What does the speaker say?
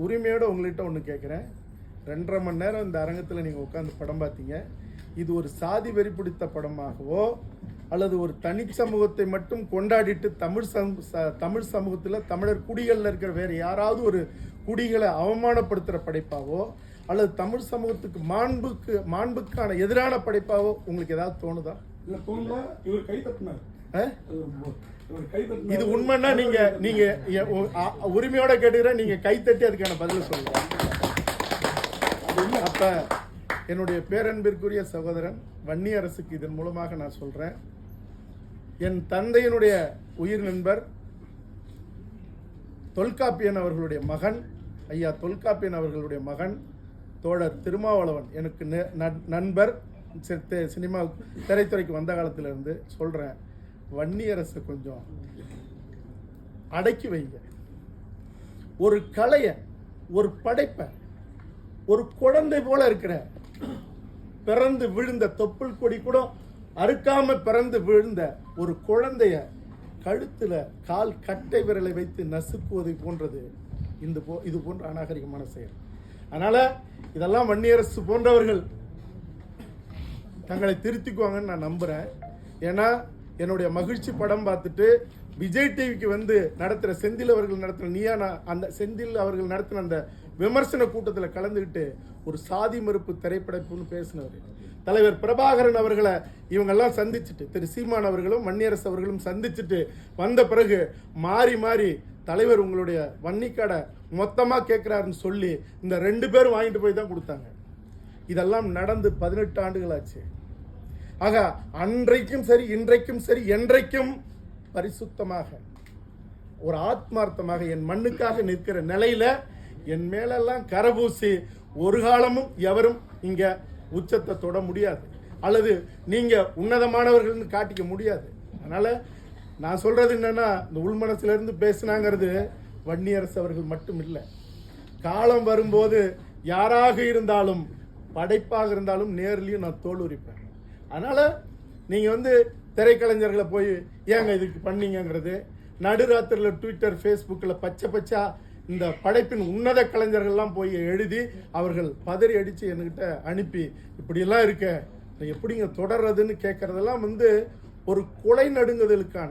உரிமையோடு உங்கள்கிட்ட ஒன்று கேட்குறேன் ரெண்டரை மணி நேரம் இந்த அரங்கத்தில் நீங்கள் உட்காந்து படம் பார்த்தீங்க. இது ஒரு சாதி வெறி பிடித்த படமாகவோ அல்லது ஒரு தனி சமூகத்தை மட்டும் கொண்டாடிட்டு தமிழ் சமூக ச- தமிழ் சமூகத்தில் தமிழர் குடிகளில் இருக்கிற வேறு யாராவது ஒரு குடிகளை அவமானப்படுத்துகிற படைப்பாகவோ அல்லது தமிழ் சமூகத்துக்கு மாண்புக்கு மாண்புக்கான எதிரான படைப்பாகவோ உங்களுக்கு ஏதாவது தோணுதா? இல்லை தோணுதா? இவர் கை தட்டினார். ஆ? இது உண்மைன்னா நீங்க நீங்க உரிமையோட கேட்டுக்கிறேன். நீங்க கைத்தட்டி அதுக்கான பதில் சொல்லுங்க. அப்ப என்னுடைய பேரன்பிற்குரிய சகோதரன் வன்னி அரசுக்கு இதன் மூலமாக நான் சொல்றேன். என் தந்தையினுடைய உயிர் நண்பர் தொல்காப்பியன் அவர்களுடைய மகன் ஐயா தொல்காப்பியன் அவர்களுடைய மகன் தோழர் திருமாவளவன் எனக்கு நெ- நண்- நண்பர் சினிமா திரைத்துறைக்கு வந்த காலத்திலிருந்து சொல்கிறேன் சொல்றேன். வன்னியரசை கொஞ்சம் அடக்கி வைங்க. ஒரு கலையை ஒரு படைப்பை ஒரு குழந்தை போல இருக்கிற பிறந்து விழுந்த தொப்புள் கொடி கூட அறுக்காம பிறந்து விழுந்த ஒரு குழந்தைய கழுத்துல கால் கட்டை விரலை வைத்து நசுக்குவதை போன்றது இந்த போ இது போன்ற அநாகரிகமான செயல். அதனால இதெல்லாம் வன்னியரசு போன்றவர்கள் தங்களை திருத்திக்குவாங்கன்னு நான் நம்புறேன். ஏன்னா என்னுடைய மகிழ்ச்சி படம் பார்த்துட்டு விஜய் டிவிக்கு வந்து நடத்துகிற செந்தில் அவர்கள் நடத்தின நீயானா அந்த செந்தில் அவர்கள் நடத்தின அந்த விமர்சன கூட்டத்தில் கலந்துக்கிட்டு ஒரு சாதி மறுப்பு திரைப்படப்புன்னு பேசினவர். தலைவர் பிரபாகரன் அவர்களை இவங்கெல்லாம் சந்திச்சுட்டு திரு சீமான் அவர்களும் மன்னியரசு அவர்களும் சந்திச்சுட்டு வந்த பிறகு மாறி மாறி தலைவர் உங்களுடைய வன்னிக்கடை மொத்தமாக கேட்குறாருன்னு சொல்லி இந்த ரெண்டு பேரும் வாங்கிட்டு போய் தான் கொடுத்தாங்க. இதெல்லாம் நடந்து பதினெட்டு ஆண்டுகள் ஆச்சு. ஆக அன்றைக்கும் சரி இன்றைக்கும் சரி என்றைக்கும் பரிசுத்தமாக ஒரு ஆத்மார்த்தமாக என் மண்ணுக்காக நிற்கிற நிலையில என் மேலெல்லாம் கரபூசி ஒரு காலமும் எவரும் இங்க உச்சத்தை தொட முடியாது. அல்லது நீங்க உன்னதமானவர்கள்னு காட்டிக்க முடியாது. அதனால நான் சொல்றது என்னன்னா இந்த உள்மனசிலிருந்து பேசினாங்கிறது பேசுனாங்கிறது வன்னியரசு அவர்கள் மட்டும் இல்லை காலம் வரும்போது யாராக இருந்தாலும் படைப்பாக இருந்தாலும் நேர்லையும் நான் தோல் உரிப்பேன். அதனால் நீங்கள் வந்து திரைக்கலைஞர்களை போய் ஏங்க இதுக்கு பண்ணீங்கங்கிறது? நடுராத்திரியில் ட்விட்டர் ஃபேஸ்புக்கில் பச்சை பச்சா இந்த படைப்பின் உன்னத கலைஞர்கள்லாம் போய் எழுதி அவர்கள் பதறி அடித்து என்கிட்ட அனுப்பி இப்படியெல்லாம் இருக்க எப்படிங்க தொடர்றதுன்னு கேட்குறதெல்லாம் வந்து ஒரு கொலை நடுங்குதலுக்கான